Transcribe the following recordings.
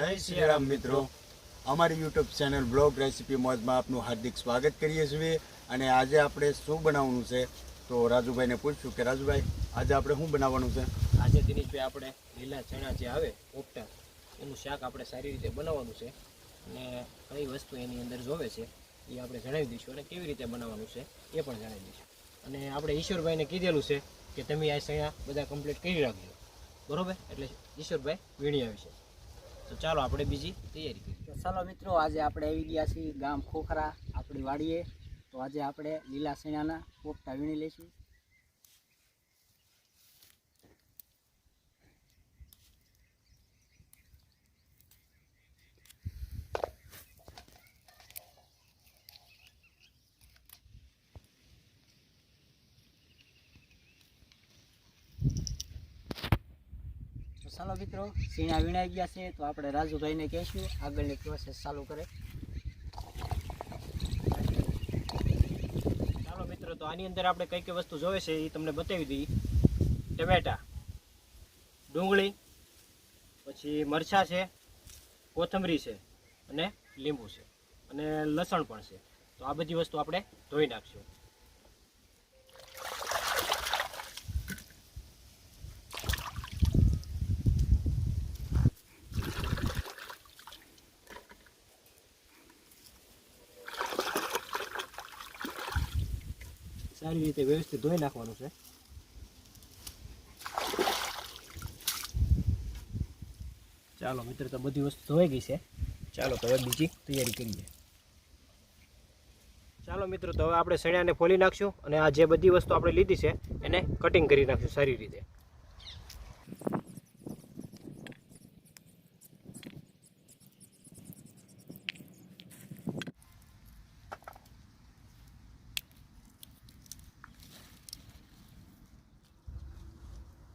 શ્રી રામ મિત્રો. અમારી YouTube channel blog recipe મોજમાં આપનું હાર્દિક સ્વાગત કરીએ છીએ અને આજે આપણે શું બનાવવાનું છે? તો રાજુભાઈને પૂછ્યું કે, રાજુભાઈ, આજે આપણે શું બનાવવાનું છે? આજે દિનેશભાઈ આપણે લીલા ચણા જે આવે પોપટા એનું શાક આપણે સારી રીતે બનાવવાનું છે. અને કઈ વસ્તુ એની અંદર જોવે છે, એ આપણે જણાવી દઈશું અને કેવી રીતે બનાવવાનું છે, એ પણ જણાવી દઈશું. અને આપણે ઈશ્વરભાઈને કીધેલું છે કે, તમે આ ચણા બધા કમ્પ્લીટ કરી રાખજો. બરોબર? એટલે ઈશ્વરભાઈ, વીણી આવી છે. તો ચાલો આપણે બીજી તૈયારી કરીએ. તો ચાલો મિત્રો, આજે આપણે આવી ગયા છીએ ગામ ખોખરા આપણી વાડીએ. તો આજે આપણે લીલા સેણાના પોપટા વીણી લઈશું. ચાલો મિત્રો, સીણા વીણાઈ ગયા છે, તો આપણે રાજુભાઈને કહીશું, આગળની પ્રોસેસ ચાલુ કરે. ચાલો મિત્રો, તો આની અંદર આપણે કઈ કઈ વસ્તુ જોવે છે એ તમને બતાવી દઈએ. ટમેટા, ડુંગળી, પછી મરચાં છે, કોથમરી છે અને લીંબુ છે અને લસણ પણ છે. તો આ બધી વસ્તુ આપણે ધોઈ નાખશું સારી રીતે વ્યવસ્થિત ધોઈ નાખવાનું છે. ચાલો મિત્ર, તો બધી વસ્તુ ધોઈ ગઈ છે. ચાલો તો હવે બીજી તૈયારી કરીએ. ચાલો મિત્રો, તો હવે આપણે સણિયાને ફોલી નાખશું અને આ જે બધી વસ્તુ આપણે લીધી છે એને કટિંગ કરી નાખશું સારી રીતે.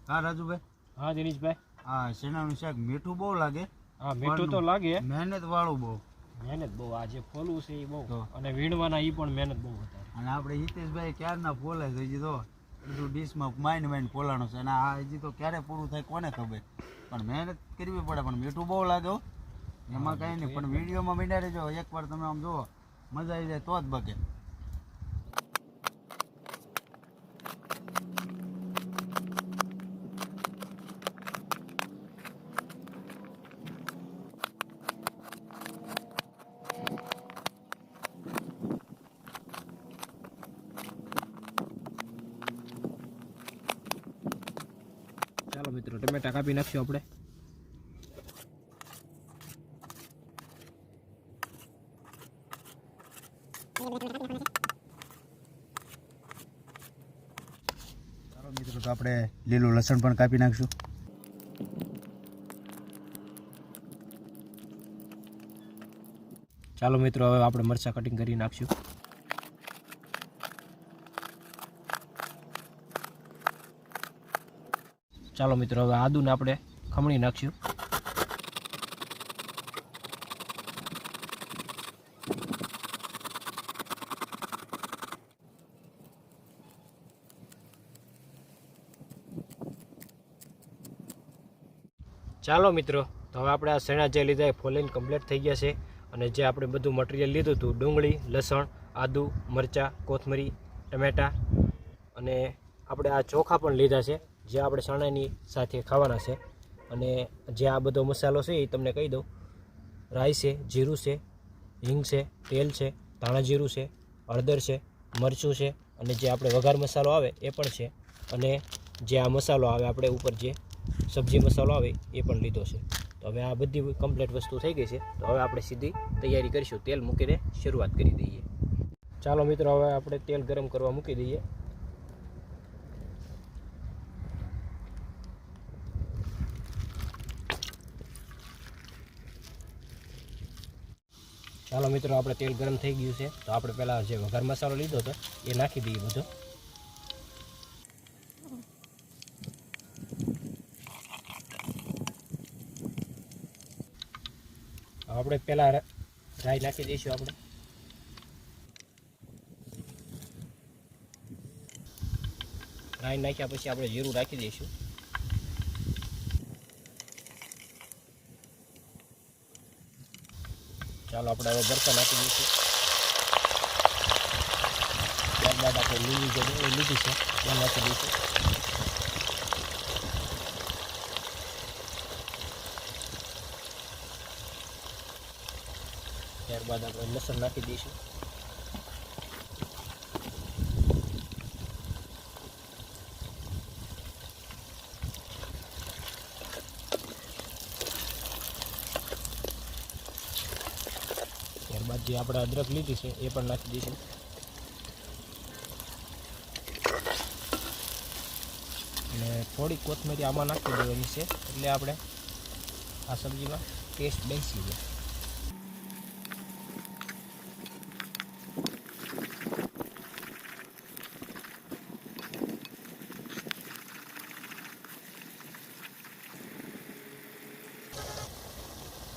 હા રાજુભાઈ? હા દિનેશભાઈ. હા શેનાનું શાક મીઠું બહુ લાગે હા મીઠું તો લાગે. મહેનત વાળું બહુ. મહેનત બહુ આ જે ફોલવું છે એ બહુ. અને વીણવાના એ પણ મહેનત બહુ વધારે. અને આપણે હિતેશભાઈ ક્યારના ફોલે છે હજી તો? બધું ડીશમાં માઇન્ડ માઇન્ડ ફોલાણું છે. અને આ હજી તો ક્યારે પૂરું થાય કોને ખબર? પણ મહેનત કરવી પડે પણ મીઠું બહુ લાગે એમાં કાંઈ નહીં પણ વિડીયોમાં મીંડા રહેજો એકવાર તમે આમ જુઓ મજા આવી જાય તો જ બકે ચાલો મિત્રો ટમેટા કાપી નાખશું આપણે. ચાલો મિત્રો, તો આપણે લીલું લસણ પણ કાપી નાખશું. ચાલો મિત્રો, હવે આપણે મરચાં કટિંગ કરી નાખશું. ચાલો મિત્રો, હવે આદુને આપણે ખમણી નાખશું. ચાલો મિત્રો, તો હવે આપણે આ શેણા જે લીધા એ ફોલીને કમ્પ્લીટ થઈ ગયા છે. અને જે આપણે બધું મટીરિયલ લીધું હતું, ડુંગળી, લસણ, આદુ, મરચાં, કોથમરી, ટમેટાં, અને આપણે આ ચોખા પણ લીધા છે. જે આપણે ચણાની સાથે ખાવાના છે. અને જે આ બધો મસાલો છે એ તમને કહી દઉં. રાઈ છે, જીરું છે, હિંગ છે, તેલ છે, ધાણા જીરું છે, હળદર છે, મરચું છે અને જે આપણે વઘાર મસાલો આવે એ પણ છે. અને જે આ મસાલો આવે આપણે ઉપર જે સબ્જી મસાલો આવે એ પણ લીધો છે. તો હવે આ બધી કમ્પ્લીટ વસ્તુ થઈ ગઈ છે. તો હવે આપણે સીધી તૈયારી કરીશું. તેલ મૂકીને શરૂઆત કરી દઈએ. ચાલો મિત્રો, હવે આપણે તેલ ગરમ કરવા મૂકી દઈએ. ચાલો મિત્રો, આપણે તેલ ગરમ થઈ ગયું છે. તો આપણે પહેલાં જે વઘાર મસાલો લીધો હતો, એ નાખી દઈએ બધો. આપણે પહેલાં રાઈ નાખી દઈશું આપણે. રાઈ નાખ્યા પછી આપણે જીરું રાખી દઈશું. ચાલો આપણે હવે ભરતા નાખી દઈશું. ત્યારબાદ આપણે લીલી જે લીધી છે એ નાખી દઈશું. ત્યારબાદ આપણે લસણ નાખી દઈશું ત્યારબાદ જે આપણે અદરક લીધી છે, એ પણ નાખી દઈશું. અને થોડી કોથમરી આમાં નાખી દેવાની છે, એટલે આપણે આ સબ્જીમાં ટેસ્ટ બેસી જાય.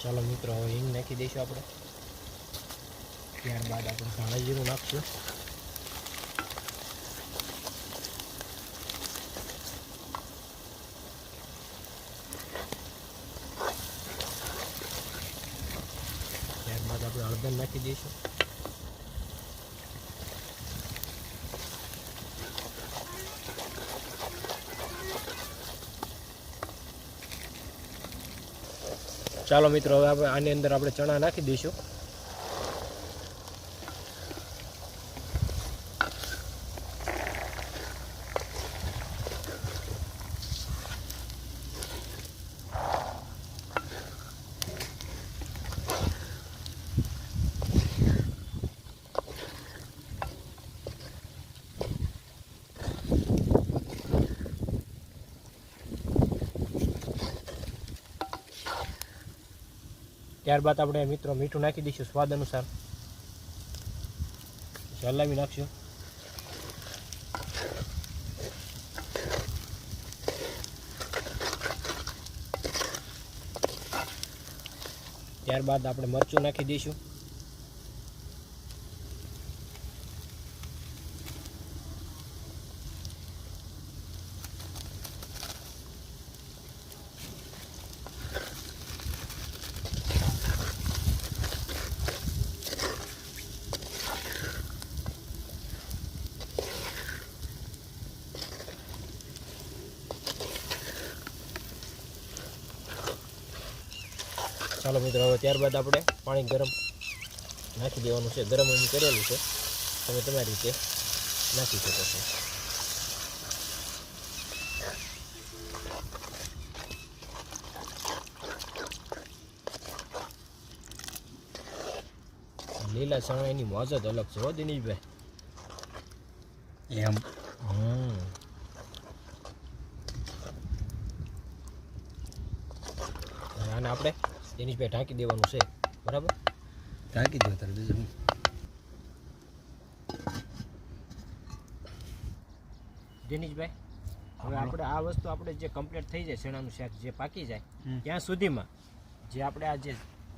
ચાલો મિત્રો, હવે હિંગ નાખી દઈશું આપણે. ત્યારબાદ આપણે ધાણા નાખશું. ત્યારબાદ આપણે હળદર નાખી દઈશું. ચાલો મિત્રો, હવે આપણે આની અંદર આપણે ચણા નાખી દઈશું. ત્યારબાદ આપણે મિત્રો મીઠું નાખી દઈશું સ્વાદ અનુસાર. હલાવી નાખશું. ત્યારબાદ આપણે મરચું નાખી દઈશું. ચાલો મિત્રો હવે ત્યારબાદ આપણે પાણી ગરમ નાખી દેવાનું છે. ગરમ એમ કરેલું છે. તમે તમારી રીતે નાખી શકો છો. લીલા ચણા એની મોજ જ અલગ છે હો દિનેશભાઈ. એમ. હમ. અને આપણે દિનેશભાઈ ઢાંકી દેવાનું છે. બરાબર? ઢાંકી દો તારે બીજું દિનેશભાઈ હવે આપણે આ વસ્તુ આપણે જે કમ્પ્લીટ થઈ જાય શેણાનું શાક જે પાકી જાય ત્યાં સુધીમાં જે આપણે આ જે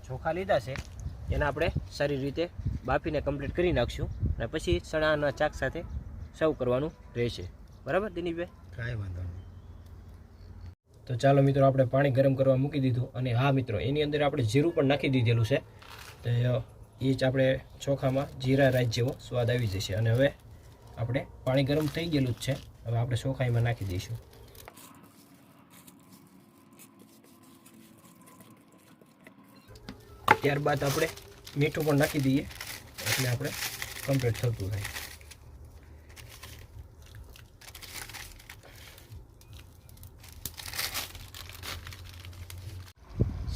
ચોખા લીધા છે એને આપણે સારી રીતે બાફીને કમ્પ્લીટ કરી નાખશું અને પછી ચણાના ચાક સાથે સર્વ કરવાનું રહેશે. બરાબર દિનેશભાઈ? કાંઈ વાંધો નહીં. તો ચાલો મિત્રો, આપણે પાણી ગરમ કરવા મૂકી દીધું અને હા મિત્રો, એની અંદર આપણે જીરું પણ નાખી દીધેલું છે. તો એ જ આપણે ચોખામાં જીરા રાઈસ જેવો સ્વાદ આવી જશે અને હવે આપણે પાણી ગરમ થઈ ગયેલું જ છે. હવે આપણે ચોખા એમાં નાખી દઈશું. ત્યારબાદ આપણે મીઠું પણ નાખી દઈએ. એટલે આપણે કમ્પ્લીટ થતું રહે.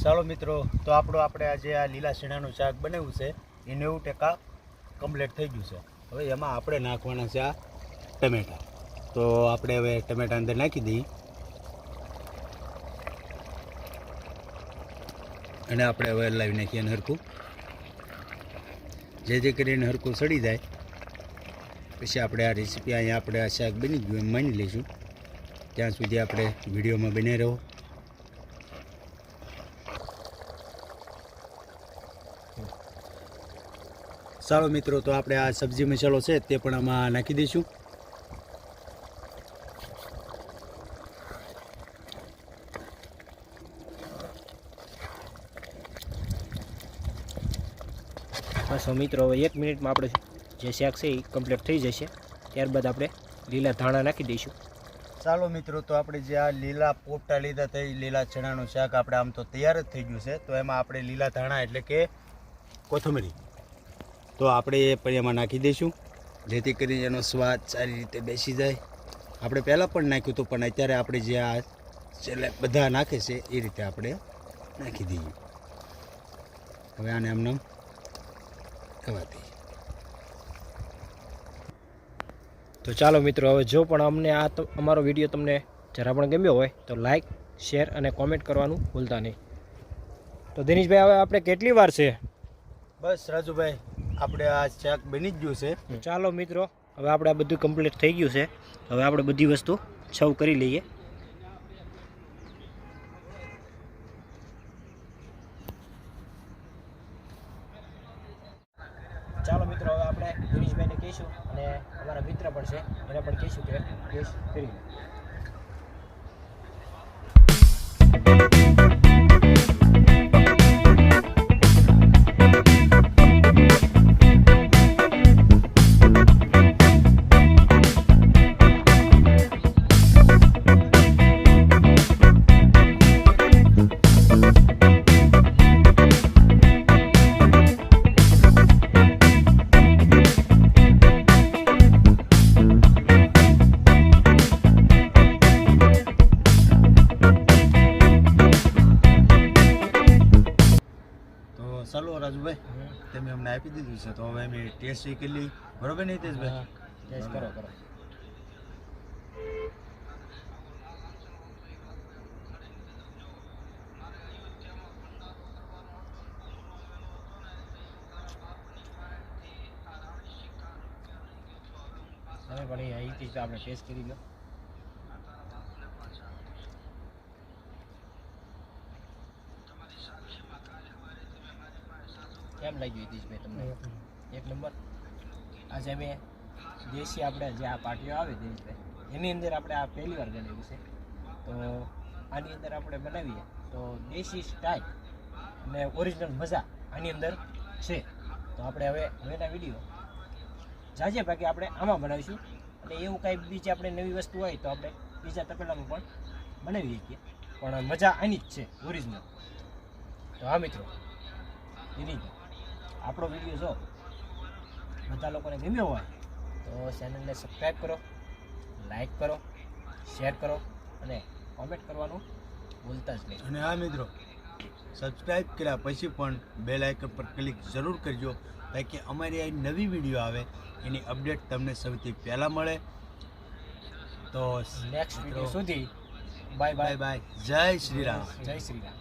ચાલો મિત્રો, તો આપણો આપણે આજે આ લીલા શીણાનું શાક બનાવ્યું છે. એ નેવું ટકા કમ્પ્લીટ થઈ ગયું છે. હવે એમાં આપણે નાખવાના છે આ ટમેટા. તો આપણે હવે ટમેટા અંદર નાખી દઈએ. અને આપણે હવે લાવી નાખીએ એને હરખું. જેથી કરીને હરખું સડી જાય, પછી આપણે આ રેસીપી અહીંયા આપણે આ શાક બની ગયું એમ માની લઈશું. ત્યાં સુધી આપણે વિડીયોમાં બને રહો. ચાલો મિત્રો તો આપણે આ સબ્જી મસાલો છે તે પણ આમાં નાખી દઈશું. સો મિત્રો હવે એક મિનિટમાં આપણે જે શાક છે એ કમ્પ્લીટ થઈ જશે. ત્યારબાદ આપણે લીલા ધાણા નાખી દઈશું. ચાલો મિત્રો તો આપણે જે આ લીલા પોપટા લીધા તે લીલા ચણાનું શાક આપણે આમ તો તૈયાર જ થઈ ગયું છે. તો એમાં આપણે લીલા ધાણા એટલે કે કોથમરી. તો આપણે એ પરિયામાં નાખી દઈશું. જેથી કરીને એનો સ્વાદ સારી રીતે બેસી જાય. આપણે પહેલાં પણ નાખ્યું હતું પણ અત્યારે આપણે જે આ છેલ્લે બધા નાખે છે, એ રીતે આપણે નાખી દઈએ. હવે આને એમને ખવા દઈએ તો ચાલો મિત્રો, હવે જો પણ અમને આ અમારો વીડિયો તમને જરા પણ ગમ્યો હોય, તો લાઈક શેર અને કોમેન્ટ કરવાનું ભૂલતા નહીં. તો દિનેશભાઈ, હવે આપણે કેટલી વાર છે? બસ, રાજુભાઈ. આપણે આ શાક બની જ ગયું છે. ચાલો મિત્રો, હવે આપણે આ બધું કમ્પ્લીટ થઈ ગયું છે. હવે આપણે બધી વસ્તુ સર્વ કરી લઈએ. ચાલો મિત્રો, હવે આપણે ગિરીશભાઈને કહીશું અને અમારા મિત્ર પણ છે, એને પણ કહીશું કે ટેસ્ટ કરી તમે અમને આપી દીધું છે, તો હવે અમે ટેસ્ટ કરી લઈ બરોબર નહીં તેજભાઈ ટેસ્ટ કરો કરો. તમે પણ એ અહીંથી જ આપણે ટેસ્ટ કરી લો. કેમ લાગ્યું હિતેશભાઈ તમને. એક નંબર. આજે મેં દેશી આપણે જે આ પાર્ટીઓ આવે દેશભાઈ એની અંદર આપણે આ પહેલી વાર બનાવ્યું છે. તો આની અંદર આપણે બનાવીએ. તો દેશી સ્ટાઇલ અને ઓરિજિનલ મજા આની અંદર છે. તો આપણે હવે હવેના વીડિયો જાજે ભાગે આપણે આમાં બનાવીશું. અને એવું કાંઈ બીજી આપણે નવી વસ્તુ હોય તો આપણે બીજા તપેલામાં પણ બનાવી શકીએ. પણ મજા આની જ છે, ઓરિજિનલ. તો હા મિત્રો દિનેશભાઈ આપણો વીડિયો જો બધા લોકોને ગમ્યો હોય તો ચેનલને સબસ્ક્રાઈબ કરો લાઈક કરો શેર કરો અને કોમેન્ટ કરવાનું ભૂલતા જ નહીં. અને હા મિત્રો સબસ્ક્રાઈબ કર્યા પછી પણ બેલ આઇકન પર ક્લિક જરૂર કરજો તાકી અમારી આ નવી વીડિયો આવે એની અપડેટ તમને સૌથી પહેલાં મળે. તો નેક્સ્ટ વીડિયો સુધી બાય બાય બાય બાય જય શ્રી રામ. જય શ્રી રામ.